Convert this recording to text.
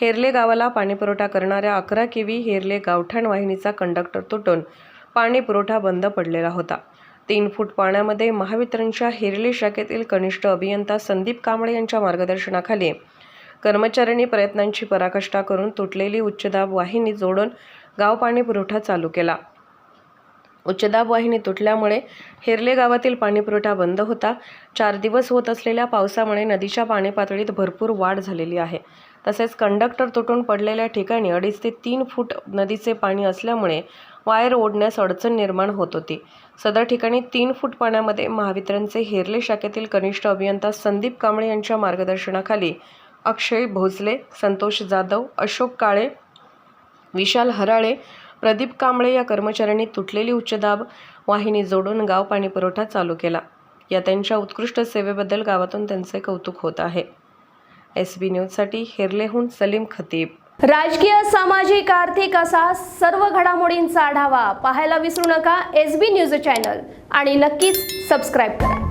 हेरले गावाला पाणीपुरवठा करणाऱ्या अकरा केवी हेरले गावठाण वाहिनीचा कंडक्टर तुटून पाणीपुरवठा बंद पडलेला होता. तीन फूट पाण्यामध्ये महावितरणच्या हेरले शाखेतील कनिष्ठ अभियंता संदीप कांबळे यांच्या मार्गदर्शनाखाली कर्मचाऱ्यांनी प्रयत्नांची पराकाष्ठा करून तुटलेली उच्चदाब वाहिनी जोडून गाव पाणीपुरवठा चालू केला. उच्चदाब वाहिनी तुटल्यामुळे हेरले गावातील पाणीपुरवठा बंद होता. चार दिवस होत असलेल्या पावसामुळे नदीच्या पाणी पातळीत भरपूर वाढ झालेली आहे. तसेच कंडक्टर तुटून पडलेल्या ठिकाणी अडीच ते तीन फूट नदीचे पाणी असल्यामुळे वायर ओढण्यास अडचण निर्माण होत होती. सदर ठिकाणी तीन फूट पाण्यामध्ये महावितरणचे हेरले शाखेतील कनिष्ठ अभियंता संदीप कांबळे यांच्या मार्गदर्शनाखाली अक्षय भोसले संतोष जाधव अशोक काळे विशाल हराळे प्रदीप कांबळे या कर्मचाऱ्यांनी तुटलेली उच्चदाब वाहिनी जोडून गाव पाणीपुरवठा चालू केला. या त्यांच्या उत्कृष्ट सेवेबद्दल गावातून त्यांचे कौतुक होत आहे. एस बी न्यूजसाठी हेरलेहून सलीम खतीब. राजकीय सामाजिक आर्थिक असा सर्व घडामोडींचा आढावा पाहायला विसरू नका एस बी न्यूज चॅनल आणि नक्कीच सबस्क्राईब करा.